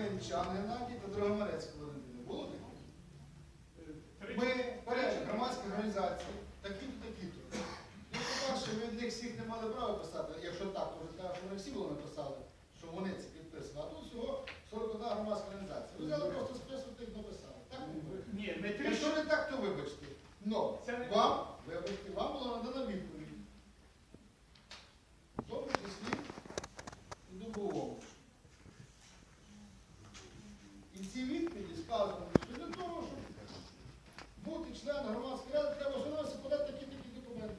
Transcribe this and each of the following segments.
Невенчан Геннадій та Дрогомерецький Валентина. Було таке? Ми перед громадські організації, такі-то, такі-то. Ну, по-перше, ви від них всіх не мали права писати, якщо так, то вже треба, що вони всі були написали, що вони це підписали. А тут всього 41 громадська організація. Ви взяли просто список тих написали. Так. Ні, ми три Якщо не так, то вибачте. Но вам, вибачте, вам була надана відповідь. В тому числі і дубовому. І в цій відповіді сказано, що для того, щоб бути членом громадської ради, треба звернутися подати такі такі документи.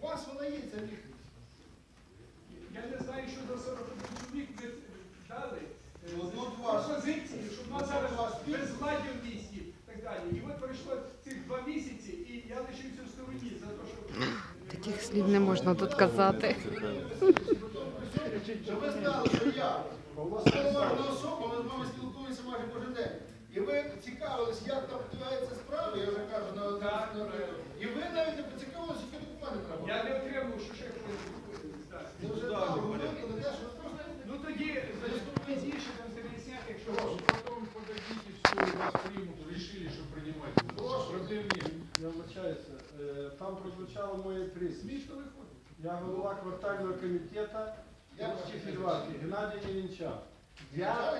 У вас вона є, ця відповідь. Я не знаю, що за 41 чоловік ви дали е, Ну, тут ваш- пропозиції, щоб тут нас зараз ваш підпис. безвладдя в місті і так далі. І от пройшло цих два місяці, і я лишився в стороні за те, що Таких слів не можна тут казати. Щоб ви знали, що я поважна особа, ми з вами спілкуємося майже кожен день. І ви цікавились, як там відбувається справа, я вже кажу, на, Так, і ви навіть не поцікавилися, які документи треба. я не отримав, що ще хотів здати. Це вже так, говорити, не те, що ви просто Ну тоді пізніше там виясняти, якщо Потом подождите, все, вас примут, решили, что принимать. Вибачаюся, е, там прозвучало моє прізвище. Я голова квартального комітету Я Фільварки, Геннадій Євінчак. Я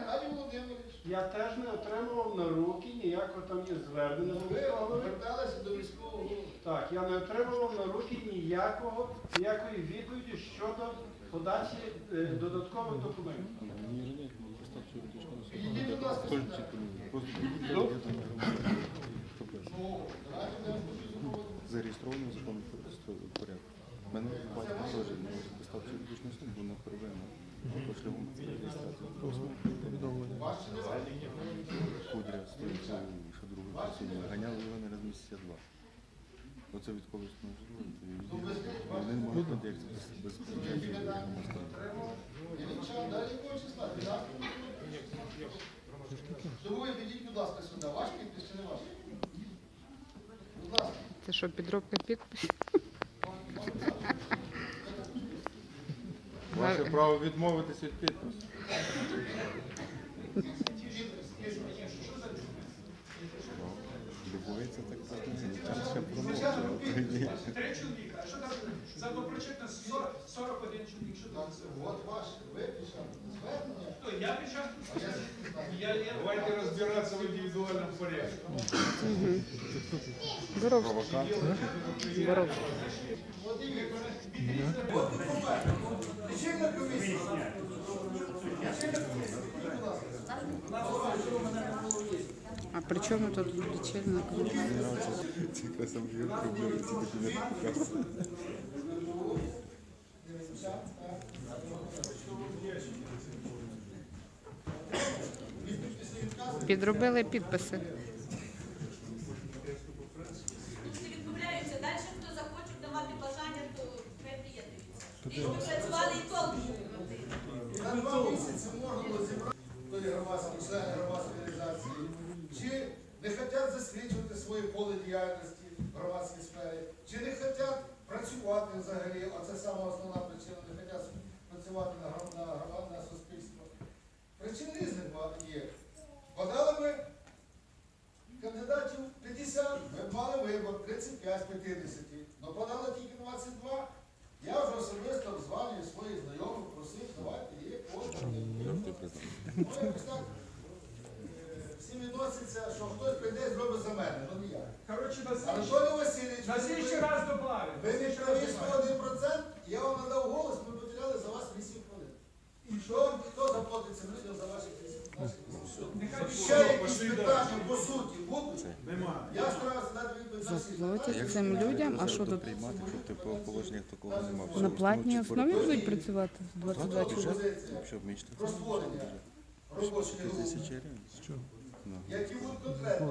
Я, теж не отримував на руки ніякого там є звернення. Ви військового. зверталися до військового голови. Так, я не отримував на руки ніякого, ніякої відповіді щодо подачі е, додаткових документів. Підійдіть, будь ласка, сюди. Зареєстровано в законному порядку. У мене батько теж не може поставити юридичну особу, бо не первинно. По шляхом реєстрації. Не? Кудря стоїть ще друге працює. Ганяли його на раз місяця два. Оце від не ви Вони можуть подивитися без без? 12? Тому ви підіть, будь ласка, сюди. Ваш підпис чи не ваш? Будь ласка. Це що, підробка підписів? Ваше право відмовитися від підпису. Любовиця так так. Три чоловіка, а що там за доброчетно 40, 41 чоловік, що там? От ваш виключно звернення. Я Давайте разбираться в индивидуальном порядке. Здоров. Здоров. От дивіться. От документ. Лічильна комісія. Лічильна комісія. Підіть, будь ласка. А при чому Підробили підписи. За два місяці можна було зібрати тої громадської. Чи не хочуть засвідчувати своє поле діяльності в громадській сфері, чи не хочуть працювати взагалі, а це саме основна причина, не хочуть працювати на, гром- на громадне суспільство. Причин Особисто своїх знайомих, просив, давайте є кожен. Ну, якось так е, всі відносяться, що хтось прийде і зробить за мене, ну не я. коротше, на слідчий, Анатолій Васильович, на слідчий раз добавив. ви не праві 101%, я вам надав голос, ми потеряли за вас 8 хвилин. І що, хто заплатить цим людям за ваші 8 наші 8 Нехай Ще якісь питання по суті будуть? Нема. Я стараюся дати відповідь на всі. Заплатять цим людям, а що тут приймати, щоб ти положення такого немає. на платній основі будуть працювати з 22 чоловік? Робочої групи. Тисячі гривень. Ну. Які будуть конкретні